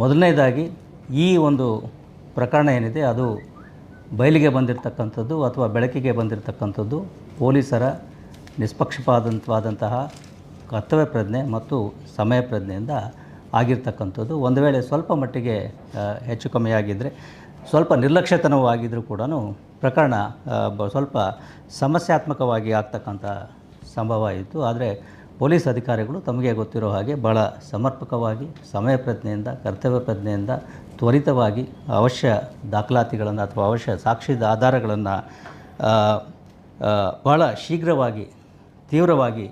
ಮೊದಲನೇದಾಗಿ ಈ ಒಂದು ಪ್ರಕರಣ ಏನಿದೆ, ಅದು ಬಯಲಿಗೆ ಬಂದಿರತಕ್ಕಂಥದ್ದು ಅಥವಾ ಬೆಳಕಿಗೆ ಬಂದಿರತಕ್ಕಂಥದ್ದು ಪೊಲೀಸರ ನಿಷ್ಪಕ್ಷಪಾತವಾದಂತಹ ಕರ್ತವ್ಯ ಪ್ರಜ್ಞೆ ಮತ್ತು ಸಮಯ ಪ್ರಜ್ಞೆಯಿಂದ ಆಗಿರ್ತಕ್ಕಂಥದ್ದು. ಒಂದು ವೇಳೆ ಸ್ವಲ್ಪ ಮಟ್ಟಿಗೆ ಹೆಚ್ಚು ಕಮ್ಮಿ ಆಗಿದ್ದರೆ ಸ್ವಲ್ಪ ನಿರ್ಲಕ್ಷ್ಯತನವೂ ಆಗಿದ್ದರೂ ಕೂಡ ಪ್ರಕರಣ ಸ್ವಲ್ಪ ಸಮಸ್ಯಾತ್ಮಕವಾಗಿ ಆಗ್ತಕ್ಕಂಥ ಸಂಭವ ಇತ್ತು. ಆದರೆ ಪೊಲೀಸ್ ಅಧಿಕಾರಿಗಳು ತಮಗೆ ಗೊತ್ತಿರೋ ಹಾಗೆ ಭಾಳ ಸಮರ್ಪಕವಾಗಿ, ಸಮಯ ಪ್ರಜ್ಞೆಯಿಂದ, ಕರ್ತವ್ಯ ಪ್ರಜ್ಞೆಯಿಂದ ತ್ವರಿತವಾಗಿ ಅವಶ್ಯ ದಾಖಲಾತಿಗಳನ್ನು ಅಥವಾ ಅವಶ್ಯ ಸಾಕ್ಷಿದ ಆಧಾರಗಳನ್ನು ಭಾಳ ಶೀಘ್ರವಾಗಿ, ತೀವ್ರವಾಗಿ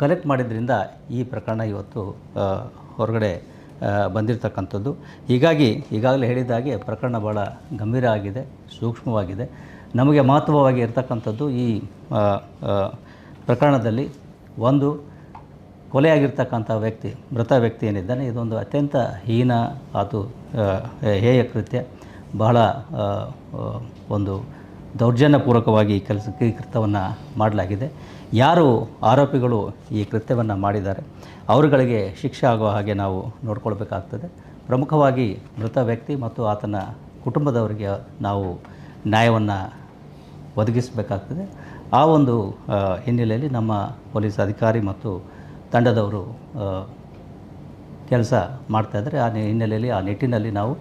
ಕಲೆಕ್ಟ್ ಮಾಡಿದ್ರಿಂದ ಈ ಪ್ರಕರಣ ಇವತ್ತು ಹೊರಗಡೆ ಬಂದಿರತಕ್ಕಂಥದ್ದು. ಹೀಗಾಗಿ ಈಗಾಗಲೇ ಹೇಳಿದಾಗೆ ಪ್ರಕರಣ ಭಾಳ ಗಂಭೀರ ಆಗಿದೆ, ಸೂಕ್ಷ್ಮವಾಗಿದೆ. ನಮಗೆ ಮಹತ್ವವಾಗಿ ಇರತಕ್ಕಂಥದ್ದು ಈ ಪ್ರಕರಣದಲ್ಲಿ ಒಂದು ಕೊಲೆಯಾಗಿರ್ತಕ್ಕಂಥ ವ್ಯಕ್ತಿ, ಮೃತ ವ್ಯಕ್ತಿ ಏನಿದ್ದಾನೆ, ಇದೊಂದು ಅತ್ಯಂತ ಹೀನ ಅದು ಹೇಯ ಕೃತ್ಯ ಬಹಳ ಒಂದು ದೌರ್ಜನ್ಯಪೂರ್ವಕವಾಗಿ ಈ ಕೆಲಸ ಈ ಕೃತ್ಯವನ್ನು ಮಾಡಲಾಗಿದೆ. ಯಾರು ಆರೋಪಿಗಳು ಈ ಕೃತ್ಯವನ್ನು ಮಾಡಿದ್ದಾರೆ, ಅವರುಗಳಿಗೆ ಶಿಕ್ಷೆ ಆಗುವ ಹಾಗೆ ನಾವು ನೋಡಿಕೊಳ್ಬೇಕಾಗ್ತದೆ. ಪ್ರಮುಖವಾಗಿ ಮೃತ ವ್ಯಕ್ತಿ ಮತ್ತು ಆತನ ಕುಟುಂಬದವರಿಗೆ ನಾವು ನ್ಯಾಯವನ್ನು ಒದಗಿಸಬೇಕಾಗ್ತದೆ. ಆ ಒಂದು ಹಿನ್ನೆಲೆಯಲ್ಲಿ ನಮ್ಮ ಪೊಲೀಸ್ ಅಧಿಕಾರಿ ಮತ್ತು ತಂಡದವರು ಕೆಲಸ ಮಾಡ್ತಾಯಿದ್ದಾರೆ ಆ ಹಿನ್ನೆಲೆಯಲ್ಲಿ, ಆ ನಿಟ್ಟಿನಲ್ಲಿ ನಾವು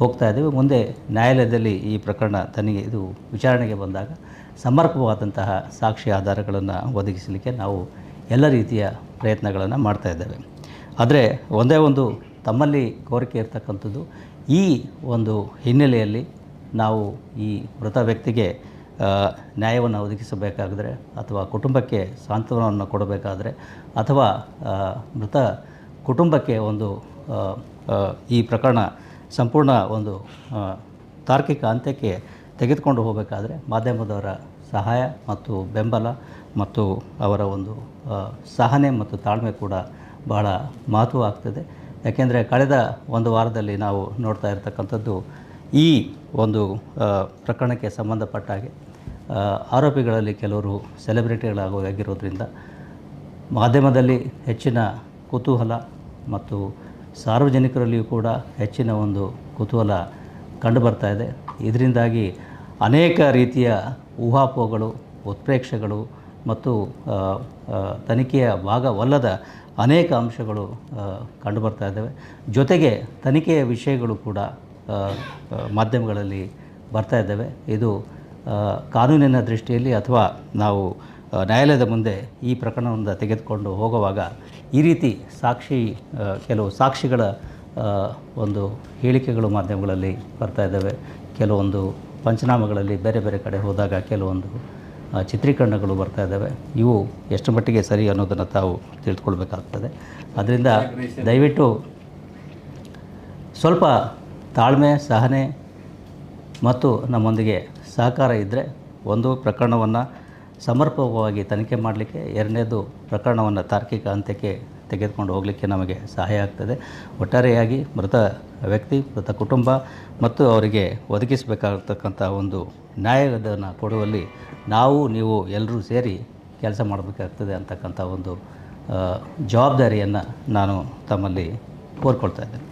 ಹೋಗ್ತಾ ಇದ್ದೇವೆ. ಮುಂದೆ ನ್ಯಾಯಾಲಯದಲ್ಲಿ ಈ ಪ್ರಕರಣ ತನಗೆ ಇದು ವಿಚಾರಣೆಗೆ ಬಂದಾಗ ಸಮರ್ಪಕವಾದಂತಹ ಸಾಕ್ಷಿ ಆಧಾರಗಳನ್ನು ಒದಗಿಸಲಿಕ್ಕೆ ನಾವು ಎಲ್ಲ ರೀತಿಯ ಪ್ರಯತ್ನಗಳನ್ನು ಮಾಡ್ತಾ ಇದ್ದೇವೆ. ಆದರೆ ಒಂದೇ ಒಂದು ತಮ್ಮಲ್ಲಿ ಕೋರಿಕೆ ಇರತಕ್ಕಂಥದ್ದು, ಈ ಒಂದು ಹಿನ್ನೆಲೆಯಲ್ಲಿ ನಾವು ಈ ಮೃತ ವ್ಯಕ್ತಿಗೆ ನ್ಯಾಯವನ್ನು ಒದಗಿಸಬೇಕಾದರೆ ಅಥವಾ ಕುಟುಂಬಕ್ಕೆ ಸಾಂತ್ವನವನ್ನು ಕೊಡಬೇಕಾದರೆ ಅಥವಾ ಮೃತ ಕುಟುಂಬಕ್ಕೆ ಒಂದು ಈ ಪ್ರಕರಣ ಸಂಪೂರ್ಣ ಒಂದು ತಾರ್ಕಿಕ ಅಂತ್ಯಕ್ಕೆ ತೆಗೆದುಕೊಂಡು ಹೋಗಬೇಕಾದ್ರೆ ಮಾಧ್ಯಮದವರ ಸಹಾಯ ಮತ್ತು ಬೆಂಬಲ ಮತ್ತು ಅವರ ಒಂದು ಸಹನೆ ಮತ್ತು ತಾಳ್ಮೆ ಕೂಡ ಬಹಳ ಮಹತ್ವ ಆಗ್ತದೆ. ಯಾಕೆಂದರೆ ಕಳೆದ ಒಂದು ವಾರದಲ್ಲಿ ನಾವು ನೋಡ್ತಾ ಇರತಕ್ಕಂಥದ್ದು ಈ ಒಂದು ಪ್ರಕರಣಕ್ಕೆ ಸಂಬಂಧಪಟ್ಟ ಹಾಗೆ ಆರೋಪಿಗಳಲ್ಲಿ ಕೆಲವರು ಸೆಲೆಬ್ರಿಟಿಗಳಾಗಿರೋದ್ರಿಂದ ಮಾಧ್ಯಮದಲ್ಲಿ ಹೆಚ್ಚಿನ ಕುತೂಹಲ ಮತ್ತು ಸಾರ್ವಜನಿಕರಲ್ಲಿಯೂ ಕೂಡ ಹೆಚ್ಚಿನ ಒಂದು ಕುತೂಹಲ ಕಂಡುಬರ್ತಾ ಇದೆ. ಇದರಿಂದಾಗಿ ಅನೇಕ ರೀತಿಯ ಊಹಾಪೋಹಗಳು, ಉತ್ಪ್ರೇಕ್ಷೆಗಳು ಮತ್ತು ತನಿಖೆಯ ಭಾಗವಲ್ಲದ ಅನೇಕ ಅಂಶಗಳು ಕಂಡುಬರ್ತಾ ಇದ್ದಾವೆ. ಜೊತೆಗೆ ತನಿಖೆಯ ವಿಷಯಗಳು ಕೂಡ ಮಾಧ್ಯಮಗಳಲ್ಲಿ ಬರ್ತಾ ಇದ್ದಾವೆ. ಇದು ಕಾನೂನಿನ ದೃಷ್ಟಿಯಲ್ಲಿ ಅಥವಾ ನಾವು ನ್ಯಾಯಾಲಯದ ಮುಂದೆ ಈ ಪ್ರಕರಣವನ್ನು ತೆಗೆದುಕೊಂಡು ಹೋಗುವಾಗ ಈ ರೀತಿ ಸಾಕ್ಷಿ ಕೆಲವು ಸಾಕ್ಷಿಗಳ ಒಂದು ಹೇಳಿಕೆಗಳು ಮಾಧ್ಯಮಗಳಲ್ಲಿ ಬರ್ತಾ ಇದ್ದಾವೆ. ಕೆಲವೊಂದು ಪಂಚನಾಮಗಳಲ್ಲಿ ಬೇರೆ ಬೇರೆ ಕಡೆ ಹೋದಾಗ ಕೆಲವೊಂದು ಚಿತ್ರೀಕರಣಗಳು ಬರ್ತಾ ಇದ್ದಾವೆ. ಇವು ಎಷ್ಟು ಮಟ್ಟಿಗೆ ಸರಿ ಅನ್ನೋದನ್ನು ತಾವು ತಿಳಿದುಕೊಳ್ಬೇಕಾಗ್ತದೆ ಅದರಿಂದ ದಯವಿಟ್ಟು ಸ್ವಲ್ಪ ತಾಳ್ಮೆ, ಸಹನೆ ಮತ್ತು ನಮ್ಮೊಂದಿಗೆ ಸಹಕಾರ ಇದ್ದರೆ ಒಂದು ಪ್ರಕರಣವನ್ನು ಸಮರ್ಪಕವಾಗಿ ತನಿಖೆ ಮಾಡಲಿಕ್ಕೆ ಎರಡನೇದು ಪ್ರಕರಣವನ್ನು ತಾರ್ಕಿಕ ಅಂತ್ಯಕ್ಕೆ ತೆಗೆದುಕೊಂಡು ಹೋಗಲಿಕ್ಕೆ ನಮಗೆ ಸಹಾಯ ಆಗ್ತದೆ. ಒಟ್ಟಾರೆಯಾಗಿ ಮೃತ ವ್ಯಕ್ತಿ, ಮೃತ ಕುಟುಂಬ ಮತ್ತು ಅವರಿಗೆ ಒದಗಿಸಬೇಕಾಗತಕ್ಕಂಥ ಒಂದು ನ್ಯಾಯವನ್ನು ಕೊಡುವಲ್ಲಿ ನಾವು, ನೀವು ಎಲ್ಲರೂ ಸೇರಿ ಕೆಲಸ ಮಾಡಬೇಕಾಗ್ತದೆ ಅಂತಕ್ಕಂಥ ಒಂದು ಜವಾಬ್ದಾರಿಯನ್ನು ನಾನು ತಮ್ಮಲ್ಲಿ ಕೋರ್ಕೊಳ್ತಾ ಇದ್ದೇನೆ.